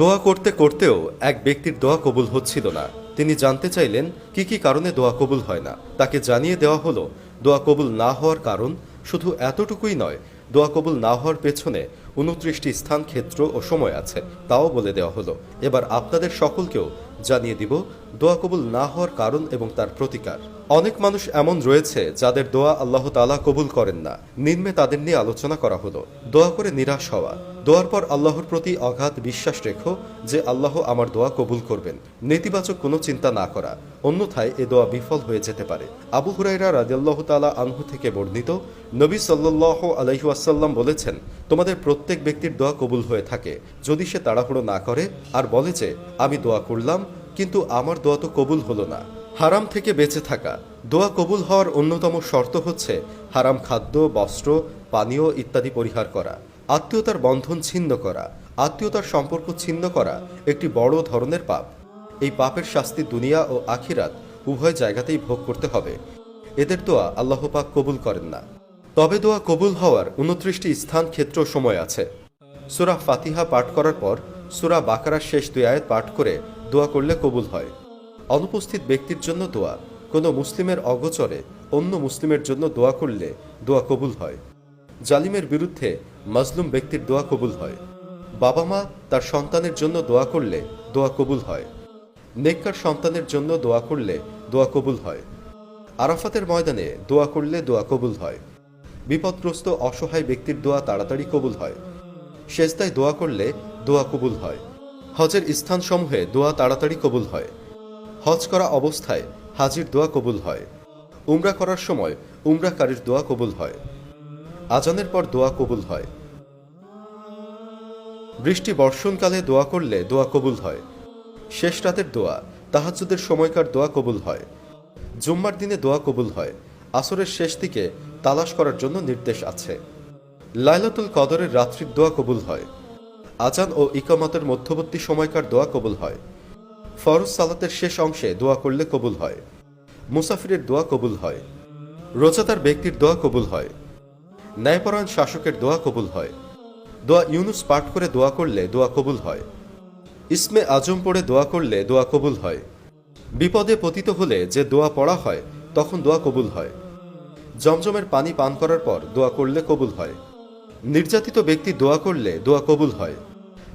দোয়া করতে করতেও এক ব্যক্তির দোয়া কবুল হচ্ছিল না। তিনি জানতে চাইলেন, কি কি কারণে দোয়া কবুল হয় না? তাকে জানিয়ে দেওয়া হলো, দোয়া কবুল না হওয়ার কারণ শুধু এতটুকুই নয়, দোয়া কবুল না হওয়ার পেছনে উনত্রিশটি স্থান, ক্ষেত্র ও সময় আছে, তাও বলে দেওয়া হলো। এবার আপনাদের সকলকেও জানিয়ে দিব দোয়া কবুল না হওয়ার কারণ এবং তার প্রতিকার। অনেক মানুষ এমন রয়েছে যাদের দোয়া আল্লাহ তাআলা কবুল করেন না। নিম্নে তাদের নিয়ে আলোচনা করা হলো। দোয়া করে নিরাশ হওয়া। দোয়ার পর আল্লাহর প্রতি অগাধ বিশ্বাস রেখো যে আল্লাহ আমার দোয়া কবুল করবেন। নেতিবাচক কোনো চিন্তা না করা। অন্যথায় এ দোয়া বিফল হয়ে যেতে পারে। আবু হুরাইরা রাদিয়াল্লাহ তাআলা আনহু থেকে বর্ণিত, নবী সাল্লাহ আলহিউসাল্লাম বলেছেন, তোমাদের প্রত্যেক ব্যক্তির দোয়া কবুল হয়ে থাকে। যদি সে তাড়াহুড়ো না করে আর বলে যে, আমি দোয়া করলাম কিন্তু আমার দোয়া তো কবুল হলো না। হারাম থেকে বেঁচে থাকা। দোয়া কবুল হওয়ার অন্যতম শর্ত হচ্ছে হারাম খাদ্য, বস্ত্র, পানীয় ইত্যাদি পরিহার করা। আত্মীয়তার বন্ধন ছিন্ন করা। আত্মীয়তার সম্পর্ক ছিন্ন করা একটি বড় ধরনের পাপ। এই পাপের শাস্তি দুনিয়া ও আখিরাত উভয় জায়গাতেই ভোগ করতে হবে। এদের দোয়া আল্লাহ পাক কবুল করেন না। তবে দোয়া কবুল হওয়ার উনত্রিশটি স্থান, ক্ষেত্র সময় আছে। সুরা ফাতিহা পাঠ করার পর সুরা বাকারার শেষ দুই আয়াত পাঠ করে দোয়া করলে কবুল হয়। অনুপস্থিত ব্যক্তির জন্য দোয়া। কোনো মুসলিমের অগোচরে অন্য মুসলিমের জন্য দোয়া করলে দোয়া কবুল হয়। জালিমের বিরুদ্ধে মাজলুম ব্যক্তির দোয়া কবুল হয়। বাবা মা তার সন্তানের জন্য দোয়া করলে দোয়া কবুল হয়। নেককার সন্তানের জন্য দোয়া করলে দোয়া কবুল হয়। আরাফাতের ময়দানে দোয়া করলে দোয়া কবুল হয়। বিপদগ্রস্ত, অসহায় ব্যক্তির দোয়া তাড়াতাড়ি কবুল হয়। শেষদায় দোয়া করলে দোয়া কবুল হয়। হজের স্থানসমূহে দোয়া তাড়াতাড়ি কবুল হয়। হজ করা অবস্থায় হাজির দোয়া কবুল হয়। উমরা করার সময় উমরাকারীর দোয়া কবুল হয়। আজানের পর দোয়া কবুল হয়। বৃষ্টি বর্ষণকালে দোয়া করলে দোয়া কবুল হয়। শেষ রাতের দোয়া, তাহাজ্জুদের সময়কার দোয়া কবুল হয়। জুম্মার দিনে দোয়া কবুল হয়। আসরের শেষ দিকে তালাশ করার জন্য নির্দেশ আছে। লাইলাতুল কদরের রাত্রির দোয়া কবুল হয়। আজান ও ইকামতের মধ্যবর্তী সময়কার দোয়া কবুল হয় ফরজ সালাতের শেষ অংশে দোয়া করলে কবুল হয় মুসাফিরের দোয়া কবুল হয় রোজাদার ব্যক্তির দোয়া কবুল হয় ন্যায়পরায়ণ শাসকের দোয়া কবুল হয় দোয়া ইউনুস পাঠ করে দোয়া করলে দোয়া কবুল হয় ইসমে আজম পড়ে দোয়া করলে দোয়া কবুল হয় বিপদে পতিত হলে যে দোয়া পড়া হয় তখন দোয়া কবুল হয় জমজমের পানি পান করার পর দোয়া করলে কবুল হয় নির্যাতিত ব্যক্তি দোয়া করলে দোয়া কবুল হয়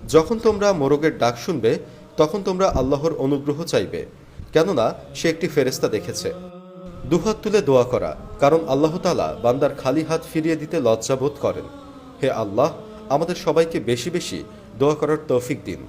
যখন তোমরা মোরগের ডাক শুনবে, তখন তোমরা আল্লাহর অনুগ্রহ চাইবে। কেননা, সে একটি ফেরেস্তা দেখেছে। দুহাত তুলে দোয়া করা, কারণ আল্লাহ তালা বান্দার খালি হাত ফিরিয়ে দিতে লজ্জাবোধ করেন। হে আল্লাহ, আমাদের সবাইকে বেশি বেশি দোয়া করার তৌফিক দিন।